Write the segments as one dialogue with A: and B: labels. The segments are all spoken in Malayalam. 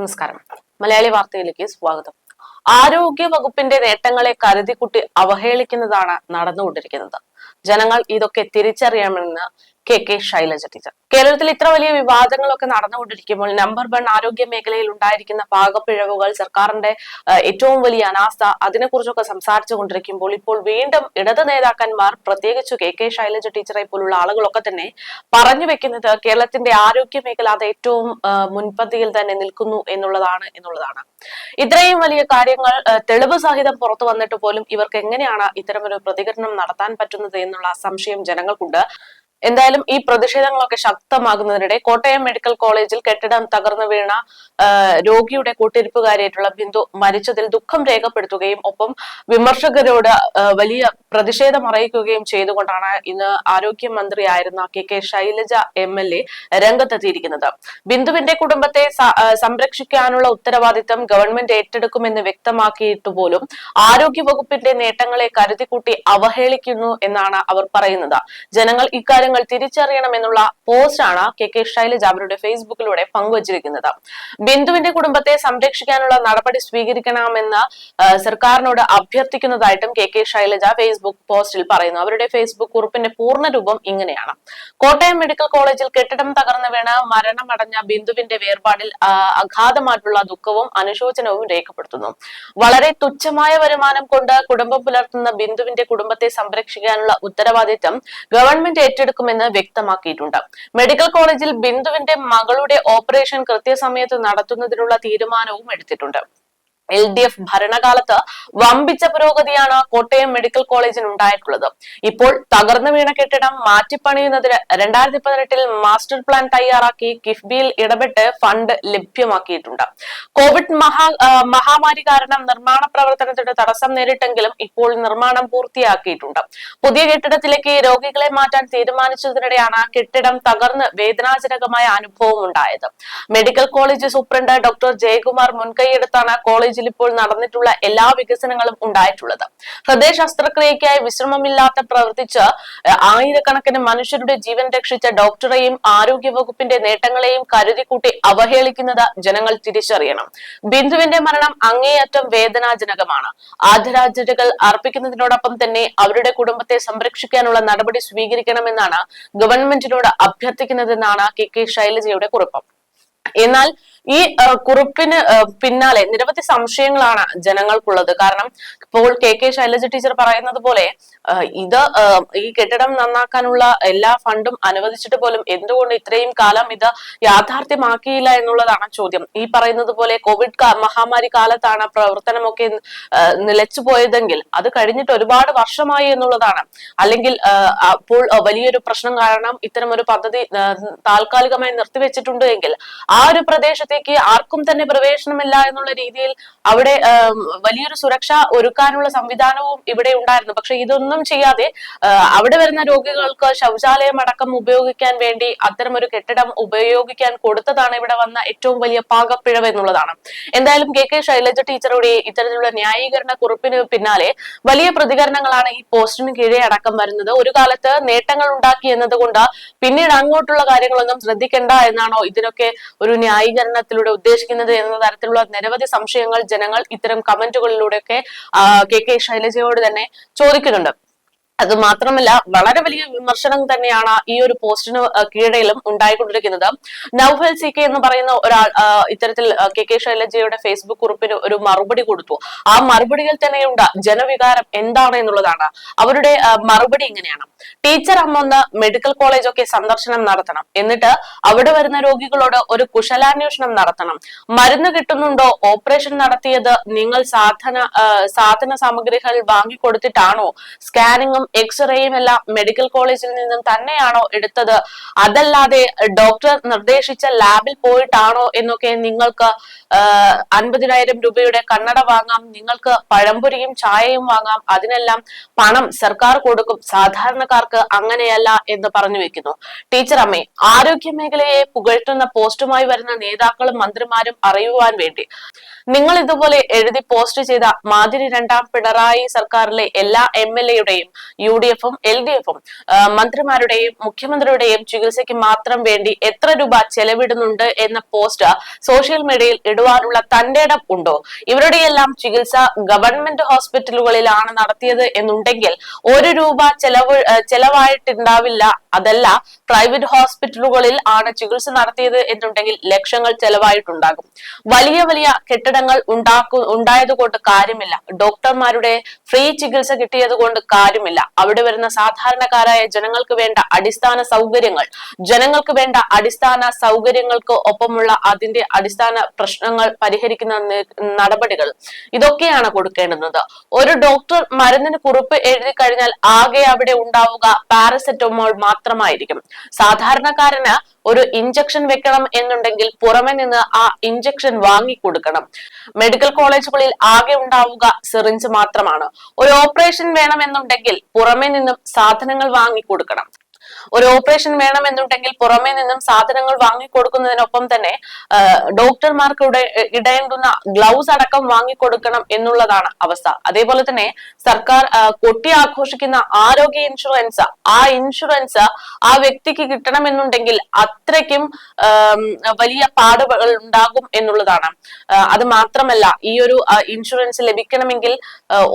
A: നമസ്കാരം. മലയാളി വാർത്തയിലേക്ക് സ്വാഗതം. ആരോഗ്യ വകുപ്പിന്റെ നേട്ടങ്ങളെ കരുതിക്കുട്ടി അവഹേളിക്കുന്നതാണ് നടന്നുകൊണ്ടിരിക്കുന്നത്. ജനങ്ങൾ ഇതൊക്കെ തിരിച്ചറിയണമെന്ന് കെ കെ ശൈലജ ടീച്ചർ. കേരളത്തിൽ ഇത്ര വലിയ വിവാദങ്ങളൊക്കെ നടന്നുകൊണ്ടിരിക്കുമ്പോൾ നമ്പർ വൺ ആരോഗ്യ മേഖലയിൽ ഉണ്ടായിരിക്കുന്ന പാകപ്പിഴവുകൾ സർക്കാരിന്റെ ഏറ്റവും വലിയ അനാസ്ഥ അതിനെക്കുറിച്ചൊക്കെ സംസാരിച്ചു കൊണ്ടിരിക്കുമ്പോൾ ഇപ്പോൾ വീണ്ടും ഇടത് നേതാക്കന്മാർ പ്രത്യേകിച്ച് കെ കെ ശൈലജ ടീച്ചറെ പോലുള്ള ആളുകളൊക്കെ തന്നെ പറഞ്ഞു വെക്കുന്നത് കേരളത്തിന്റെ ആരോഗ്യ മേഖല അത് ഏറ്റവും മുൻപന്തിയിൽ തന്നെ നിൽക്കുന്നു എന്നുള്ളതാണ് എന്നുള്ളതാണ്. ഇത്രയും വലിയ കാര്യങ്ങൾ തെളിവ് സഹിതം പുറത്തു വന്നിട്ട് പോലും ഇവർക്ക് എങ്ങനെയാണ് ഇത്തരമൊരു പ്രതികരണം നടത്താൻ പറ്റുന്നത് എന്നുള്ള സംശയം ജനങ്ങൾക്കുണ്ട്. എന്തായാലും ഈ പ്രതിഷേധങ്ങളൊക്കെ ശക്തമാകുന്നതിനിടെ കോട്ടയം മെഡിക്കൽ കോളേജിൽ കെട്ടിടം തകർന്നു വീണ രോഗിയുടെ കൂട്ടിരിപ്പുകാരിയായിട്ടുള്ള ബിന്ദു മരിച്ചതിൽ ദുഃഖം രേഖപ്പെടുത്തുകയും ഒപ്പം വിമർശകരോട് വലിയ പ്രതിഷേധം അറിയിക്കുകയും ചെയ്തുകൊണ്ടാണ് ഇന്ന് ആരോഗ്യമന്ത്രിയായിരുന്ന K K Shailaja M L A രംഗത്തെത്തിയിരിക്കുന്നത്. ബിന്ദുവിന്റെ കുടുംബത്തെ സംരക്ഷിക്കാനുള്ള ഉത്തരവാദിത്തം ഗവൺമെന്റ് ഏറ്റെടുക്കുമെന്ന് വ്യക്തമാക്കിയിട്ട് പോലും ആരോഗ്യ വകുപ്പിന്റെ നേട്ടങ്ങളെ കരുതിക്കൂട്ടി അവഹേളിക്കുന്നു എന്നാണ് അവർ പറയുന്നത്. ജനങ്ങൾ ഇക്കാര്യങ്ങൾ തിരിച്ചറിയണമെന്നുള്ള പോസ്റ്റാണ് കെ കെ ശൈലജ അവരുടെ ഫേസ്ബുക്കിലൂടെ പങ്കുവച്ചിരിക്കുന്നത്. ബിന്ദുവിന്റെ കുടുംബത്തെ സംരക്ഷിക്കാനുള്ള നടപടി സ്വീകരിക്കണമെന്ന് സർക്കാരിനോട് അഭ്യർത്ഥിക്കുന്നതായിട്ടും കെ കെ ശൈലജ ഫേസ്ബുക്ക് പോസ്റ്റിൽ പറയുന്നു. അവരുടെ ഫേസ്ബുക്ക് കുറിപ്പിന്റെ പൂർണ രൂപം ഇങ്ങനെയാണ്. കോട്ടയം മെഡിക്കൽ കോളേജിൽ കെട്ടിടം തകർന്നു വീണ് മരണമടഞ്ഞ ബിന്ദുവിന്റെ വേർപാടിൽ അഗാധമായിട്ടുള്ള ദുഃഖവും അനുശോചനവും രേഖപ്പെടുത്തുന്നു. വളരെ തുച്ഛമായ വരുമാനം കൊണ്ട് കുടുംബം പുലർത്തുന്ന ബിന്ദുവിന്റെ കുടുംബത്തെ സംരക്ഷിക്കാനുള്ള ഉത്തരവാദിത്തം ഗവൺമെന്റ് ഏറ്റെടുക്കുമെന്ന് വ്യക്തമാക്കിയിട്ടുണ്ട്. മെഡിക്കൽ കോളേജിൽ ബിന്ദുവിന്റെ മകളുടെ ഓപ്പറേഷൻ കൃത്യസമയത്ത് നടത്തുന്നതിനുള്ള തീരുമാനവും എടുത്തിട്ടുണ്ട്. എൽ ഡി എഫ് ഭരണകാലത്ത് വമ്പിച്ച പുരോഗതിയാണ് കോട്ടയം മെഡിക്കൽ കോളേജിന് ഉണ്ടായിട്ടുള്ളത്. ഇപ്പോൾ തകർന്നു വീണ കെട്ടിടം മാറ്റിപ്പണിയുന്നതിന് രണ്ടായിരത്തി പതിനെട്ടിൽ മാസ്റ്റർ പ്ലാൻ തയ്യാറാക്കി കിഫ്ബിയിൽ ഇടപെട്ട് ഫണ്ട് ലഭ്യമാക്കിയിട്ടുണ്ട്. കോവിഡ് മഹാ മഹാമാരി കാരണം നിർമ്മാണ പ്രവർത്തനത്തിന് തടസ്സം നേരിട്ടെങ്കിലും ഇപ്പോൾ നിർമ്മാണം പൂർത്തിയാക്കിയിട്ടുണ്ട്. പുതിയ കെട്ടിടത്തിലേക്ക് രോഗികളെ മാറ്റാൻ തീരുമാനിച്ചതിനിടെയാണ് കെട്ടിടം തകർന്ന് വേദനാജനകമായ അനുഭവം ഉണ്ടായത്. Medical college superintendent doctor Jayakumar മുൻകൈയെടുത്താണ് കോളേജിൽ ഇപ്പോൾ നടന്നിട്ടുള്ള എല്ലാ വികസനങ്ങളും ഉണ്ടായിട്ടുള്ളത്. ഹൃദയ ശസ്ത്രക്രിയയ്ക്കായി വിശ്രമമില്ലാത്ത പ്രവർത്തിച്ച് ആയിരക്കണക്കിന് മനുഷ്യരുടെ ജീവൻ രക്ഷിച്ച ഡോക്ടറെയും ആരോഗ്യ വകുപ്പിന്റെ നേട്ടങ്ങളെയും കരുതിക്കൂട്ടി അവഹേളിക്കുന്നത് ജനങ്ങൾ തിരിച്ചറിയണം. ബിന്ദുവിന്റെ മരണം അങ്ങേയറ്റം വേദനാജനകമാണ്. ആദരാഞ്ജലികൾ അർപ്പിക്കുന്നതിനോടൊപ്പം തന്നെ അവരുടെ കുടുംബത്തെ സംരക്ഷിക്കാനുള്ള നടപടി സ്വീകരിക്കണമെന്നാണ് ഗവൺമെന്റിനോട് അഭ്യർത്ഥിക്കുന്നതെന്നാണ് കെ കെ ശൈലജയുടെ കുറിപ്പ്. എന്നാൽ ഈ കുറിപ്പിന് പിന്നാലെ നിരവധി സംശയങ്ങളാണ് ജനങ്ങൾക്കുള്ളത്. കാരണം ഇപ്പോൾ കെ കെ ശൈലജ ടീച്ചർ പറയുന്നത് പോലെ ഇത് ഈ കെട്ടിടം നന്നാക്കാനുള്ള എല്ലാ ഫണ്ടും അനുവദിച്ചിട്ട് പോലും എന്തുകൊണ്ട് ഇത്രയും കാലം ഇത് യാഥാർത്ഥ്യമാക്കിയില്ല എന്നുള്ളതാണ് ചോദ്യം. ഈ പറയുന്നത് പോലെ കോവിഡ് മഹാമാരി കാലത്താണ് പ്രവർത്തനമൊക്കെ നിലച്ചു പോയതെങ്കിൽ അത് കഴിഞ്ഞിട്ട് ഒരുപാട് വർഷമായി എന്നുള്ളതാണ്. അല്ലെങ്കിൽ അപ്പോൾ വലിയൊരു പ്രശ്നം കാരണം ഇത്തരം ഒരു പദ്ധതി താൽക്കാലികമായി നിർത്തിവെച്ചിട്ടുണ്ട് എങ്കിൽ ആ ഒരു പ്രദേശത്തേക്ക് ആർക്കും തന്നെ പ്രവേശനമില്ല എന്നുള്ള രീതിയിൽ അവിടെ വലിയൊരു സുരക്ഷ ഒരുക്കാനുള്ള സംവിധാനവും ഇവിടെ ഉണ്ടായിരുന്നു. പക്ഷെ ഇതൊന്നും ചെയ്യാതെ അവിടെ വരുന്ന രോഗികൾക്ക് ശൗചാലയം അടക്കം ഉപയോഗിക്കാൻ വേണ്ടി അത്തരം ഒരു കെട്ടിടം ഉപയോഗിക്കാൻ കൊടുത്തതാണ് ഇവിടെ വന്ന ഏറ്റവും വലിയ പാകപ്പിഴവ് എന്നുള്ളതാണ്. എന്തായാലും കെ കെ ശൈലജ ടീച്ചറുടെ ഇത്തരത്തിലുള്ള ന്യായീകരണ കുറിപ്പിന് പിന്നാലെ വലിയ പ്രതികരണങ്ങളാണ് ഈ പോസ്റ്റിന് കീഴെ അടക്കം വരുന്നത്. ഒരു കാലത്ത് നേട്ടങ്ങൾ ഉണ്ടാക്കി എന്നതുകൊണ്ട് പിന്നീട് അങ്ങോട്ടുള്ള കാര്യങ്ങളൊന്നും ശ്രദ്ധിക്കേണ്ട എന്നാണോ ഇതിനൊക്കെ ഒരു ന്യായീകരണത്തിലൂടെ ഉദ്ദേശിക്കുന്നത് എന്ന തരത്തിലുള്ള നിരവധി സംശയങ്ങൾ ജനങ്ങൾ ഇത്തരം കമന്റുകളിലൂടെയൊക്കെ കെ കെ ശൈലജയോട് തന്നെ ചോദിക്കുന്നുണ്ട്. അത് മാത്രമല്ല വളരെ വലിയ വിമർശനം തന്നെയാണ് ഈ ഒരു പോസ്റ്റിന് കീഴയിലും ഉണ്ടായിക്കൊണ്ടിരിക്കുന്നത്. നൌഫൽ സി കെ എന്ന് പറയുന്ന ഒരാൾ ഇത്തരത്തിൽ കെ കെ ശൈലജയുടെ ഫേസ്ബുക്ക് കുറിപ്പിന് ഒരു മറുപടി കൊടുത്തു. ആ മറുപടിയിൽ തന്നെയുണ്ട് ജനവികാരം എന്താണ് എന്നുള്ളതാണ്. അവരുടെ മറുപടി ഇങ്ങനെയാണ്. ടീച്ചർ അമ്മൊന്ന് മെഡിക്കൽ കോളേജൊക്കെ സന്ദർശനം നടത്തണം. എന്നിട്ട് അവിടെ വരുന്ന രോഗികളോട് ഒരു കുശലാന്വേഷണം നടത്തണം. മരുന്ന് കിട്ടുന്നുണ്ടോ? ഓപ്പറേഷൻ നടത്തിയത് നിങ്ങൾ സാധന സാധന സാമഗ്രികൾ വാങ്ങിക്കൊടുത്തിട്ടാണോ? സ്കാനിങ്ങും എക്സ്റേയും എല്ലാം മെഡിക്കൽ കോളേജിൽ നിന്നും തന്നെയാണോ എടുത്തത്? അതല്ലാതെ ഡോക്ടർ നിർദ്ദേശിച്ച ലാബിൽ പോയിട്ടാണോ എന്നൊക്കെ നിങ്ങൾക്ക് അൻപതിനായിരം രൂപയുടെ കണ്ണട വാങ്ങാം നിങ്ങൾക്ക് പഴംപൊരിയും ചായയും വാങ്ങാം അതിനെല്ലാം പണം സർക്കാർ കൊടുക്കും സാധാരണക്കാർക്ക് അങ്ങനെയല്ല എന്ന് പറഞ്ഞു വെക്കുന്നു. ടീച്ചർ അമ്മേ ആരോഗ്യ മേഖലയെ പുകഴ്ത്തുന്ന പോസ്റ്റുമായി വരുന്ന നേതാക്കളും മന്ത്രിമാരും അറിയുവാൻ വേണ്ടി. നിങ്ങൾ ഇതുപോലെ എഴുതി പോസ്റ്റ് ചെയ്ത മാതിരി രണ്ടാം പിണറായി സർക്കാരിലെ എല്ലാ എം എൽ എയുടെയും യു ഡി എഫും എൽ ഡി എഫും മന്ത്രിമാരുടെയും മുഖ്യമന്ത്രിയുടെയും ചികിത്സയ്ക്ക് മാത്രം വേണ്ടി എത്ര രൂപ ചെലവിടുന്നുണ്ട് എന്ന പോസ്റ്റ് സോഷ്യൽ മീഡിയയിൽ ഇടുവാനുള്ള തന്റെ ഇടം ഉണ്ടോ? ഇവരുടെയെല്ലാം ചികിത്സ ഗവൺമെന്റ് ഹോസ്പിറ്റലുകളിലാണ് നടത്തിയത് എന്നുണ്ടെങ്കിൽ ഒരു രൂപ ചെലവ് ചെലവായിട്ടുണ്ടാവില്ല. അതല്ല പ്രൈവറ്റ് ഹോസ്പിറ്റലുകളിൽ ആണ് ചികിത്സ നടത്തിയത് എന്നുണ്ടെങ്കിൽ ലക്ഷങ്ങൾ ചെലവായിട്ടുണ്ടാകും. വലിയ വലിയ കെട്ടിടങ്ങൾ ഉണ്ടാക്കു ഉണ്ടായതുകൊണ്ട് കാര്യമില്ല. ഡോക്ടർമാരുടെ ഫ്രീ ചികിത്സ കിട്ടിയത് കൊണ്ട് കാര്യമില്ല. അവിടെ വരുന്ന സാധാരണക്കാരായ ജനങ്ങൾക്ക് വേണ്ട അടിസ്ഥാന സൗകര്യങ്ങൾ ജനങ്ങൾക്ക് വേണ്ട അടിസ്ഥാന സൗകര്യങ്ങൾക്ക് ഒപ്പമുള്ള അതിന്റെ അടിസ്ഥാന പ്രശ്നങ്ങൾ പരിഹരിക്കുന്ന നടപടികൾ ഇതൊക്കെയാണ് കൊടുക്കേണ്ടുന്നത്. ഒരു ഡോക്ടർ മരുന്നിന് കുറിപ്പ് എഴുതി കഴിഞ്ഞാൽ ആകെ അവിടെ ഉണ്ടാവുക പാരസെറ്റമോൾ മാത്രമായിരിക്കും. സാധാരണക്കാരന് ഒരു ഇഞ്ചക്ഷൻ വെക്കണം എന്നുണ്ടെങ്കിൽ പുറമെ നിന്ന് ആ ഇഞ്ചക്ഷൻ വാങ്ങിക്കൊടുക്കണം. മെഡിക്കൽ കോളേജുകളിൽ ആകെ ഉണ്ടാവുക സിറിഞ്ച് മാത്രമാണ്. ഒരു ഓപ്പറേഷൻ വേണമെന്നുണ്ടെങ്കിൽ പുറമെ നിന്നും സാധനങ്ങൾ വാങ്ങിക്കൊടുക്കണം. ഒരു ഓപ്പറേഷൻ വേണമെന്നുണ്ടെങ്കിൽ പുറമേ നിന്നും സാധനങ്ങൾ വാങ്ങിക്കൊടുക്കുന്നതിനൊപ്പം തന്നെ ഡോക്ടർമാർക്ക് ഇടേണ്ടുന്ന ഗ്ലൗസ് അടക്കം വാങ്ങിക്കൊടുക്കണം എന്നുള്ളതാണ് അവസ്ഥ. അതേപോലെ തന്നെ സർക്കാർ കൊട്ടി ആഘോഷിക്കുന്ന ആരോഗ്യ ഇൻഷുറൻസ് ആ ഇൻഷുറൻസ് ആ വ്യക്തിക്ക് കിട്ടണമെന്നുണ്ടെങ്കിൽ അത്രയ്ക്കും വലിയ പാടുകൾ ഉണ്ടാകും എന്നുള്ളതാണ്. അത് മാത്രമല്ല ഈ ഒരു ഇൻഷുറൻസ് ലഭിക്കണമെങ്കിൽ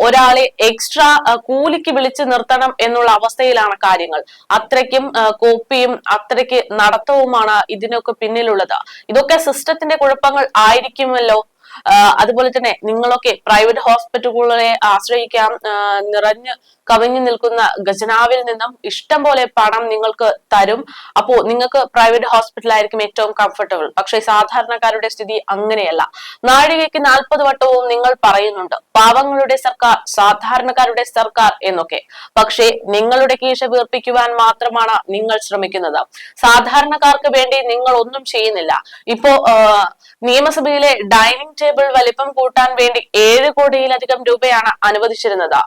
A: ഒരാളെ എക്സ്ട്രാ കൂലിക്ക് വിളിച്ചു നിർത്തണം എന്നുള്ള അവസ്ഥയിലാണ് കാര്യങ്ങൾ. അത്രയ്ക്കും കോപ്പിയും അത്രയ്ക്ക് നടത്തവുമാണ് ഇതിനൊക്കെ പിന്നിലുള്ളത്. ഇതൊക്കെ സിസ്റ്റത്തിന്റെ കുഴപ്പങ്ങൾ ആയിരിക്കുമല്ലോ. അതുപോലെ തന്നെ നിങ്ങളൊക്കെ പ്രൈവറ്റ് ഹോസ്പിറ്റലുകളെ ആശ്രയിക്കാം നിറഞ്ഞ് കവിഞ്ഞു നിൽക്കുന്ന ഖജനാവിൽ നിന്നും ഇഷ്ടം പോലെ പണം നിങ്ങൾക്ക് തരും. അപ്പോ നിങ്ങൾക്ക് പ്രൈവറ്റ് ഹോസ്പിറ്റൽ ആയിരിക്കും ഏറ്റവും കംഫർട്ടബിൾ പക്ഷേ സാധാരണക്കാരുടെ സ്ഥിതി അങ്ങനെയല്ല. നാഴികയ്ക്ക് നാൽപ്പത് വട്ടവും നിങ്ങൾ പറയുന്നുണ്ട്. പാവങ്ങളുടെ സർക്കാർ സാധാരണക്കാരുടെ സർക്കാർ എന്നൊക്കെ. പക്ഷേ നിങ്ങളുടെ കീശ വീർപ്പിക്കുവാൻ മാത്രമാണ് നിങ്ങൾ ശ്രമിക്കുന്നത്. സാധാരണക്കാർക്ക് വേണ്ടി നിങ്ങൾ ഒന്നും ചെയ്യുന്നില്ല. ഇപ്പോ നിയമസഭയിലെ ഡൈനിങ് ടേബിൾ വലിപ്പം കൂട്ടാൻ വേണ്ടി ഏഴ് കോടിയിലധികം രൂപയാണ് അനുവദിച്ചിരുന്നത്.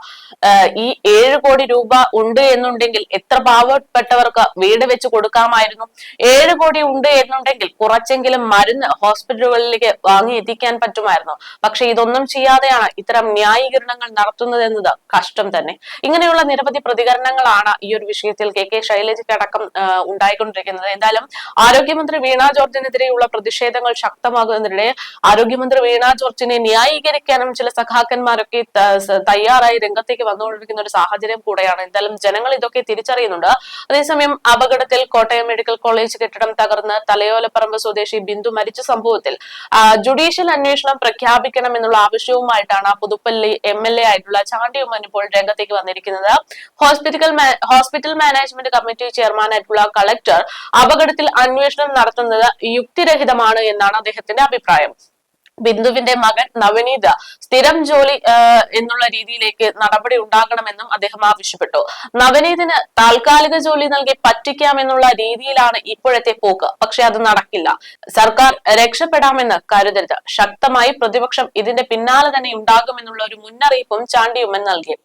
A: ഈ ഏഴ് കോടി രൂപ ഉണ്ട് എന്നുണ്ടെങ്കിൽ എത്ര പാവപ്പെട്ടവർക്ക് വീട് വെച്ച് കൊടുക്കാമായിരുന്നു? ഏഴ് കോടി ഉണ്ട് എന്നുണ്ടെങ്കിൽ കുറച്ചെങ്കിലും മരുന്ന് ഹോസ്പിറ്റലുകളിലേക്ക് വാങ്ങി എത്തിക്കാൻ പറ്റുമായിരുന്നു. പക്ഷെ ഇതൊന്നും ചെയ്യാതെയാണ് ഇത്തരം ന്യായീകരണങ്ങൾ നടത്തുന്നത് എന്നത് കഷ്ടം തന്നെ. ഇങ്ങനെയുള്ള നിരവധി പ്രതികരണങ്ങളാണ് ഈ ഒരു വിഷയത്തിൽ കെ കെ ശൈലജയ്ക്ക് അടക്കം ഉണ്ടായിക്കൊണ്ടിരിക്കുന്നത്. എന്തായാലും ആരോഗ്യമന്ത്രി വീണ ജോർജിനെതിരെയുള്ള പ്രതിഷേധങ്ങൾ ശക്തമാകുന്നതിനിടെ ആരോഗ്യമന്ത്രി വീണ ജോർജിനെ ന്യായീകരിക്കാനും ചില സഖാക്കന്മാരൊക്കെ തയ്യാറായി രംഗത്തേക്ക് വന്നുകൊണ്ടിരിക്കുന്ന ഒരു സാഹചര്യം കൂടെയാണ്. എന്തായാലും ജനങ്ങൾ ഇതൊക്കെ തിരിച്ചറിയുന്നുണ്ട്. അതേസമയം അപകടത്തിൽ കോട്ടയം മെഡിക്കൽ കോളേജ് കെട്ടിടം തകർന്ന് തലയോലപ്പറമ്പ് സ്വദേശി ബിന്ദു മരിച്ച സംഭവത്തിൽ ജുഡീഷ്യൽ അന്വേഷണം പ്രഖ്യാപിക്കണം എന്നുള്ള ആവശ്യവുമായിട്ടാണ് പുതുപ്പള്ളി എം എൽ എ ആയിട്ടുള്ള ചാണ്ടി ഉമ്മൻ ഇപ്പോൾ രംഗത്തേക്ക് വന്നിരിക്കുന്നത്. Hospital hospital management committee chairman ആയിട്ടുള്ള കളക്ടർ അപകടത്തിൽ അന്വേഷണം നടത്തുന്നത് യുക്തിരഹിതമാണ് എന്നാണ് അദ്ദേഹത്തിന്റെ അഭിപ്രായം. ബിന്ദുവിന്റെ മകൻ നവനീത സ്ഥിരം ജോലി എന്നുള്ള രീതിയിലേക്ക് നടപടി ഉണ്ടാകണമെന്നും അദ്ദേഹം ആവശ്യപ്പെട്ടു. നവനീതിന് താൽക്കാലിക ജോലി നൽകി പറ്റിക്കാമെന്നുള്ള രീതിയിലാണ് ഇപ്പോഴത്തെ പോക്ക്. പക്ഷെ അത് നടക്കില്ല. സർക്കാർ രക്ഷപ്പെടാമെന്ന് കരുതരുത്. ശക്തമായി പ്രതിപക്ഷം ഇതിന്റെ പിന്നാലെ തന്നെ ഉണ്ടാകുമെന്നുള്ള ഒരു മുന്നറിയിപ്പും ചാണ്ടി ഉമ്മൻ നൽകി.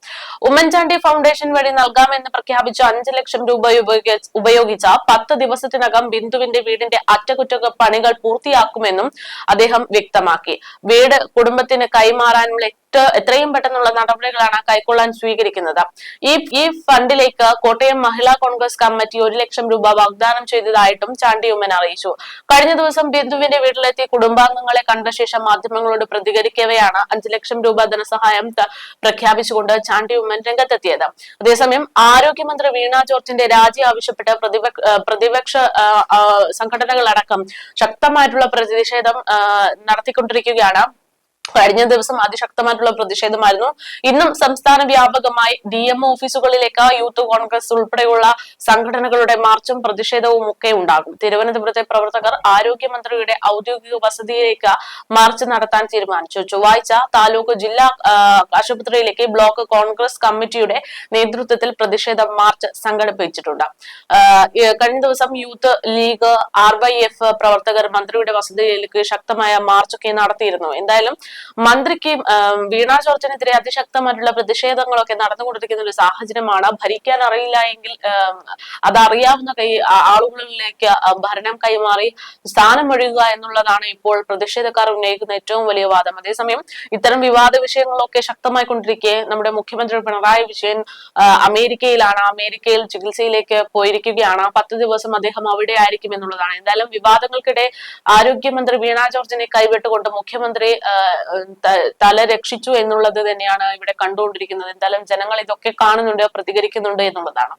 A: ഉമ്മൻചാണ്ടി ഫൗണ്ടേഷൻ വഴി നൽകാമെന്ന് പ്രഖ്യാപിച്ച അഞ്ചു ലക്ഷം രൂപ ഉപയോഗിച്ച പത്ത് ദിവസത്തിനകം ബിന്ദുവിന്റെ വീടിന്റെ അറ്റകുറ്റ പണികൾ പൂർത്തിയാക്കുമെന്നും അദ്ദേഹം വ്യക്തമാക്കി. വീട് കുടുംബത്തിന് കൈമാറാനുള്ള എത്രയും പെട്ടെന്നുള്ള നടപടികളാണ് കൈക്കൊള്ളാൻ സ്വീകരിക്കുന്നത്. ഈ ഈ ഫണ്ടിലേക്ക് കോട്ടയം മഹിളാ കോൺഗ്രസ് കമ്മിറ്റി ഒരു ലക്ഷം രൂപ വാഗ്ദാനം ചെയ്തതായിട്ടും ചാണ്ടി ഉമ്മൻ അറിയിച്ചു. കഴിഞ്ഞ ദിവസം ബിന്ദുവിന്റെ വീട്ടിലെത്തി കുടുംബാംഗങ്ങളെ കണ്ട ശേഷം മാധ്യമങ്ങളോട് പ്രതികരിക്കവെയാണ് അഞ്ചു ലക്ഷം രൂപ ധനസഹായം പ്രഖ്യാപിച്ചുകൊണ്ട് ചാണ്ടി ഉമ്മൻ രംഗത്തെത്തിയത്. അതേസമയം ആരോഗ്യമന്ത്രി വീണ ജോർജിന്റെ രാജി ആവശ്യപ്പെട്ട് പ്രതിപക്ഷ പ്രതിപക്ഷ സംഘടനകളടക്കം ശക്തമായിട്ടുള്ള പ്രതിഷേധം നടത്തിക്കൊണ്ടിരിക്കുകയാണ്. കഴിഞ്ഞ ദിവസം അതിശക്തമായിട്ടുള്ള പ്രതിഷേധമായിരുന്നു. ഇന്നും സംസ്ഥാന വ്യാപകമായി ഡി എം ഓഫീസുകളിലേക്ക് യൂത്ത് കോൺഗ്രസ് ഉൾപ്പെടെയുള്ള സംഘടനകളുടെ മാർച്ചും പ്രതിഷേധവും ഒക്കെ ഉണ്ടാകും. തിരുവനന്തപുരത്തെ പ്രവർത്തകർ ആരോഗ്യമന്ത്രിയുടെ ഔദ്യോഗിക വസതിയിലേക്ക് മാർച്ച് നടത്താൻ തീരുമാനിച്ചു. ചൊവ്വാഴ്ച താലൂക്ക് ജില്ലാ ആശുപത്രിയിലേക്ക് ബ്ലോക്ക് കോൺഗ്രസ് കമ്മിറ്റിയുടെ നേതൃത്വത്തിൽ പ്രതിഷേധ മാർച്ച് സംഘടിപ്പിച്ചിട്ടുണ്ട്. കഴിഞ്ഞ ദിവസം youth league R Y F പ്രവർത്തകർ മന്ത്രിയുടെ വസതിയിലേക്ക് ശക്തമായ മാർച്ചൊക്കെ നടത്തിയിരുന്നു. എന്തായാലും മന്ത്രിക്ക് വീണ ജോർജിനെതിരെ അതിശക്തമായിട്ടുള്ള പ്രതിഷേധങ്ങളൊക്കെ നടന്നുകൊണ്ടിരിക്കുന്ന ഒരു സാഹചര്യമാണ്. ഭരിക്കാൻ അറിയില്ല എങ്കിൽ അതറിയാവുന്ന കൈ ആളുകളിലേക്ക് ഭരണം കൈമാറി സ്ഥാനം ഒഴിയുക എന്നുള്ളതാണ് ഇപ്പോൾ പ്രതിഷേധക്കാർ ഉന്നയിക്കുന്ന ഏറ്റവും വലിയ വാദം. അതേസമയം ഇത്തരം വിവാദ വിഷയങ്ങളൊക്കെ ശക്തമായി കൊണ്ടിരിക്കെ നമ്മുടെ മുഖ്യമന്ത്രി പിണറായി വിജയൻ അമേരിക്കയിലാണ് അമേരിക്കയിൽ ചികിത്സയിലേക്ക് പോയിരിക്കുകയാണ്. പത്ത് ദിവസം അദ്ദേഹം അവിടെ ആയിരിക്കും എന്നുള്ളതാണ്. എന്തായാലും വിവാദങ്ങൾക്കിടെ ആരോഗ്യമന്ത്രി വീണ ജോർജിനെ കൈവിട്ടുകൊണ്ട് മുഖ്യമന്ത്രി തല രക്ഷിച്ചു എന്നുള്ളത് തന്നെയാണ് ഇവിടെ കണ്ടുകൊണ്ടിരിക്കുന്നത്. എന്തായാലും ജനങ്ങൾ ഇതൊക്കെ കാണുന്നുണ്ട് പ്രതികരിക്കുന്നുണ്ട് എന്നുള്ളതാണ്.